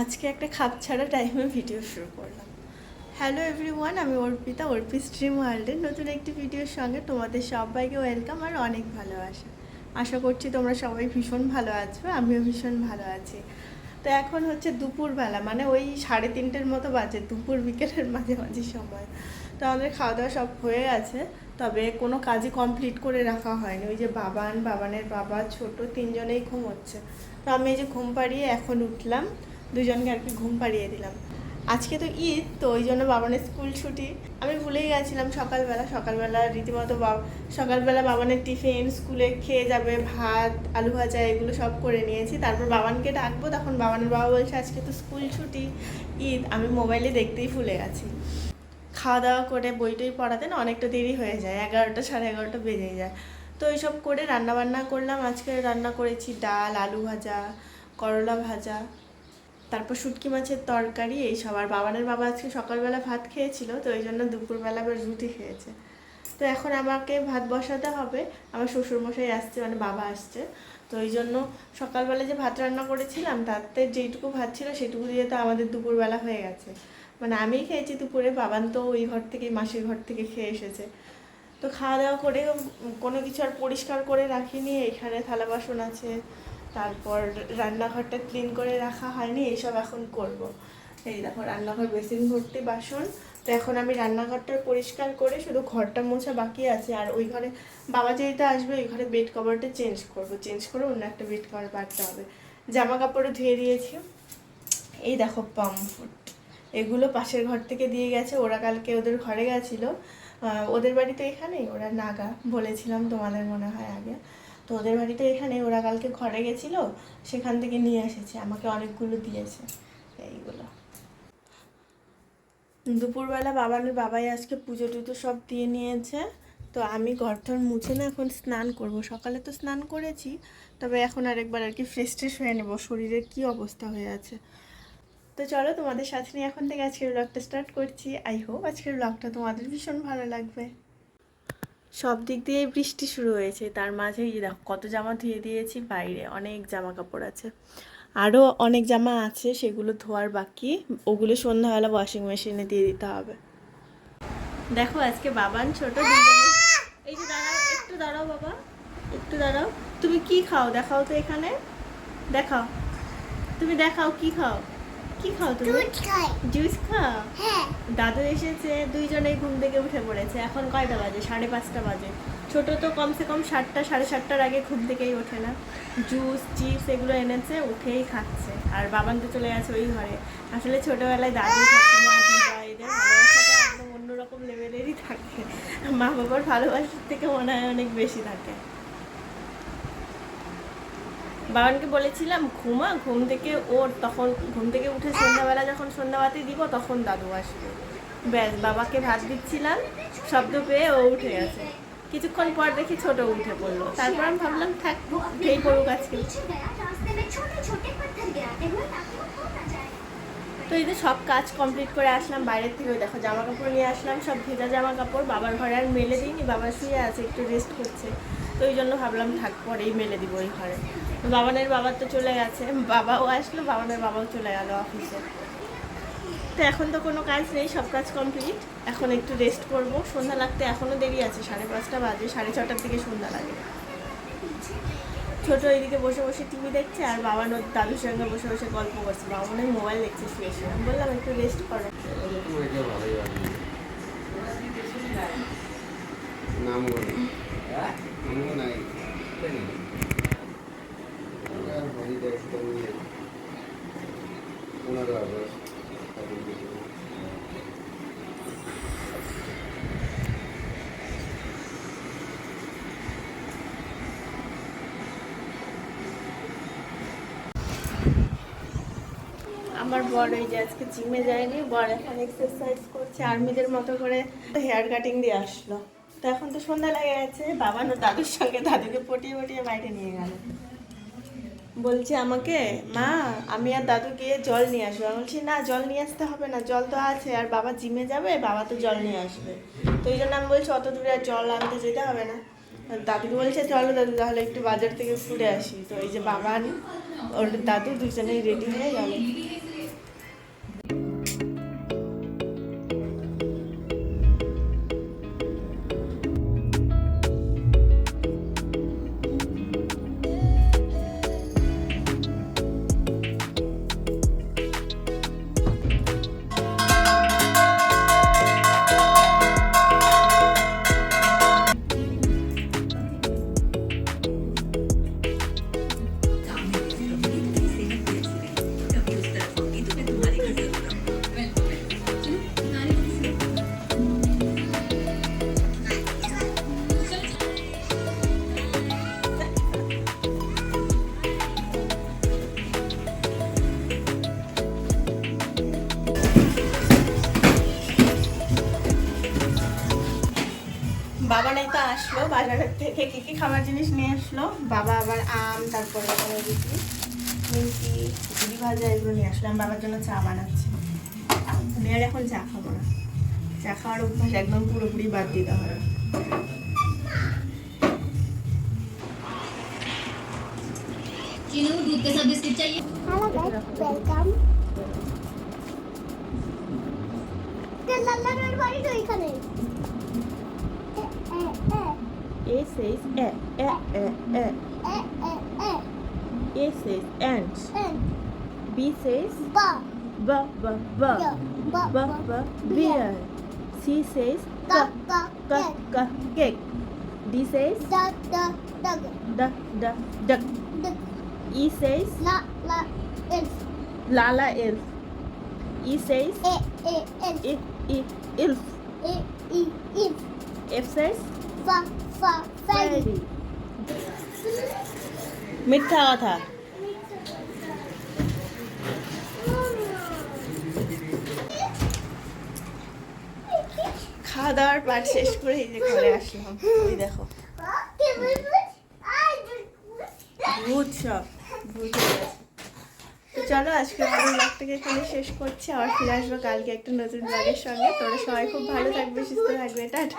আজকে একটা খাপ ছাড়া টাইমে ভিডিও শুরু করলাম। হ্যালো এভরিওয়ান আমি অর্পিতা অর্পি স্ট্রিম ওয়ার্ল্ডের নতুন একটি ভিডিওর সঙ্গে তোমাদের সবাইকে ওয়েলকাম আর অনেক ভালোবাসা। আশা করছি তোমরা সবাই ভীষণ ভালো আছো, আমিও ভীষণ ভালো আছি। তো এখন হচ্ছে দুপুরবেলা মানে ওই সাড়ে তিনটের মতো বাজে, দুপুর বিকেলের মাঝামাঝি সময়। তো আমাদের খাওয়া দাওয়া সব হয়ে গেছে, তবে কোনো কাজই কমপ্লিট করে রাখা হয়নি। ওই যে বাবান, বাবানের বাবা, ছোট, তিনজনেই ঘুমোচ্ছে। তো আমি এই যে ঘুম পাড়িয়ে এখন উঠলাম দুজনকে আর কি ঘুম পাড়িয়ে দিলাম। আজকে তো ঈদ, তো ওই জন্য বাবানের স্কুল ছুটি। আমি ভুলেই গেছিলাম সকালবেলা। সকালবেলা রীতিমতো বাবা, সকালবেলা বাবানের টিফিন, স্কুলে খেয়ে যাবে ভাত, আলু ভাজা, এগুলো সব করে নিয়েছি। তারপর বাবানকে ডাকবো, তখন বাবানের বাবা বলছে, আজকে তো স্কুল ছুটি, ঈদ। আমি মোবাইলে দেখতেই ভুলে গেছি। খাওয়া দাওয়া করে বইটই পড়াতে না অনেকটা দেরি হয়ে যায়, এগারোটা সাড়ে এগারোটা বেজে যায়। তো এইসব করে রান্না বান্না করলাম। আজকে রান্না করেছি ডাল, আলু ভাজা, করলা ভাজা। তারপর শুটকি মাছের তরকারি এইসব আর বাবানের বাবা আজকে সকালবেলা ভাত খেয়েছিল, তো ওই জন্য দুপুরবেলা আবার রুটি খেয়েছে। তো এখন আমাকে ভাত বসাতে হবে, আমার শ্বশুরমশাই আসছে মানে বাবা আসছে। তো ওই জন্য সকালবেলা যে ভাত রান্না করেছিলাম, তাতে যেইটুকু ভাত ছিল সেটুকু দিয়ে তো আমাদের দুপুরবেলা হয়ে গেছে। মানে আমি খেয়েছি দুপুরে, বাবান তো ওই ঘর থেকে মাসির ঘর থেকে খেয়ে এসেছে। তো খাওয়া দাওয়া করে কোনো কিছু আর পরিষ্কার করে রাখিনি, এখানে থালা বাসন আছে তারপর রান্নাঘরটা ক্লিন করে রাখা হয়নি, এইসব এখন করব। এই দেখো, রান্নাঘর বেসিন ভর্তি বাসন। তো এখন আমি রান্নাঘরটা পরিষ্কার করে শুধু ঘরটা মোছা বাকি আছে, আর ওই ঘরে বাবা যেহেতু আসবে, ওই ঘরে বেড কভারটা চেঞ্জ করব। চেঞ্জ করে অন্য একটা বেড কভার পাঠতে হবে। জামা কাপড়ও ধুয়ে দিয়েছি। এই দেখো পামফুট এগুলো পাশের ঘর থেকে দিয়ে গেছে, ওরা কালকে ওদের ঘরে গেছিল। ওদের বাড়িতে এখানেই, ওরা নাগা, বলেছিলাম তোমাদের মনে হয় আগে। তো ওদের বাড়িতে এখানে ওরা কালকে ঘরে গেছিল, সেখান থেকে নিয়ে এসেছে, আমাকে অনেকগুলো দিয়েছে, এইগুলো। দুপুরবেলা বাবানের বাবাই আজকে পুজো টুজো সব দিয়ে নিয়েছে, তো আমি ঘর টর মুছে না এখন স্নান করব। সকালে তো স্নান করেছি, তবে এখন আরেকবার আর কি ফ্রেশ ট্রেশ হয়ে নেব, শরীরের কি অবস্থা হয়ে আছে। তো চলো তোমাদের সাথে নিয়ে এখন থেকে আজকের ব্লগটা স্টার্ট করছি। আই হোপ আজকের ব্লগটা তোমাদের ভীষণ ভালো লাগবে। সব দিক দিয়ে বৃষ্টি শুরু হয়েছে। তার মাঝে দেখো কত জামা ধুয়ে দিয়েছি, বাইরে অনেক জামা কাপড় আছে। আরও অনেক জামা আছে, সেগুলো ধোয়ার বাকি। ওগুলো সন্ধ্যাবেলা ওয়াশিং মেশিনে দিয়ে দিতে হবে। দেখো আজকে বাবান ছোট এই যে দাঁড়াও, একটু দাঁড়াও বাবা, একটু দাঁড়াও। তুমি কি খাও? দেখাও তো এখানে। দেখাও। তুমি দেখাও কি খাও? কি খাও তুমি? দুধ খাই। জুস খাও? হ্যাঁ। দাদু এসেছে দুইজনেই ঘুম থেকে উঠে পড়েছে। এখন কয়টা বাজে? সাড়ে পাঁচটা বাজে। ছোট তো কমসে কম সাতটা সাড়ে সাতটার আগে ঘুম থেকেই ওঠে না। জুস চিপস এগুলো এনেছে উঠেই খাচ্ছে। আর বাবান তো চলে গেছে ওই ঘরে। আসলে ছোটবেলায় দাদু ঠাকুমা দিদা এদের ভালোবাসাটা একদম অন্যরকম লেভেলেরই থাকে। মা বাবার ভালোবাসার থেকে মনে হয় অনেক বেশি থাকে। বাবানকে বলেছিলাম, ঘুমা, ঘুম থেকে ওর তখন, ঘুম থেকে উঠে সন্ধ্যাবেলা যখন সন্ধ্যাবাতে দিব, তখন দাদু আসবে। ব্যাস, বাবাকে ভাত দিচ্ছিলাম, শব্দ পেয়ে ও উঠে গেছে। কিছুক্ষণ পর দেখি ছোট উঠে পড়ল। তারপর আমি ভাবলাম, থাক, খেয়ে পড়ুক আজকে। তো এই যে সব কাজ কমপ্লিট করে আসলাম, বাইরের থেকে দেখো জামা কাপড় নিয়ে আসলাম, সব ভেজা জামা কাপড় বাবার ঘরে আর মেলে দিইনি, বাবা শুয়ে আছে, একটু রেস্ট করছে। তো ওই জন্য ভাবলাম, থাক, পরেই মেলে দিব ওই ঘরে। বাবানের বাবার তো চলে গেছে। বাবাও আসলো, বাবানের বাবাও চলে গেল অফিসে তো এখন তো কোনো কাজ নেই, সব কাজ কমপ্লিট এখন একটু রেস্ট করব। সন্ধ্যা লাগতে এখনও দেরি আছে, সাড়ে পাঁচটা বাজে, সাড়ে ছটার দিকে সন্ধ্যা লাগে। ছোটো এইদিকে বসে বসে টিভি দেখছে, আর বাবা ওর দাদুর সঙ্গে বসে বসে গল্প করছে। বাবা মনে মোবাইল দেখছে শুয়ে শুয়ে বললাম, একটু রেস্ট করো। নাম বলি নাম নাই হলিডে একদম পনেরো আগস্ট আমার বর ওই যে আজকে জিমে যায়নি, বর এখন এক্সারসাইজ করছে, আর্মিদের মতো করে হেয়ার কাটিং দিয়ে আসলো। তো এখন তো সন্ধ্যা লেগে গেছে, বাবা না দাদুর সঙ্গে দাদুকে পটিয়ে পটিয়ে বাইরে নিয়ে গেল। বলছে আমাকে, মা, আমি আর দাদু গিয়ে জল নিয়ে আসব। আমি বলছি, না, জল নিয়ে আসতে হবে না, জল তো আছে, আর বাবা জিমে যাবে, বাবা তো জল নিয়ে আসবে। তো এই জন্য আমি বলছি, অত দূরে আর জল আনতে যেতে হবে না। দাদুকে বলছে, চলো দাদু, তাহলে একটু বাজার থেকে ঘুরে আসি। তো এই যে বাবা ওর দাদু দুজনেই রেডি হয়ে গেল। বাবা নাই তো আসলো বাজারের থেকে কি কি খাবার জিনিস নিয়ে আসলো? বাবা আবার আম তারপরে মিষ্টি ঝুড়ি ভাজা এগুলো নিয়ে আসলাম বাবার জন্য চা বানাচ্ছি। মেয়ের এখন চা খাব না। চা খাওয়ার অভ্যাস একদম পুরোপুরি বাদ দিতে হবে। Welcome says e, e, e, e. E, e, e. A says ant. Ant. B says ba. Ba, ba, ba. Ba, ba, beer. C says ka, ka, ka, ka, cake. D says da, da, duck. Da, da, duck. Duck. E says la, la, elf. Lala elf. E says e, e, elf. E, e, elf. E, e, elf. F says মিথ্যা কথা খাওয়া দাওয়ার পাট শেষ করে এই যে ঘরে আসলাম। ওই দেখো। ভূত। তো চলো, আজকে আমাদের ব্লগটাকে এখানে শেষ করছি। আবার ফিরে আসব কালকে একটা নতুন ব্লগের সঙ্গে। তোরা সবাই খুব ভালো থাকবে, সুস্থ থাকবে। টাটা।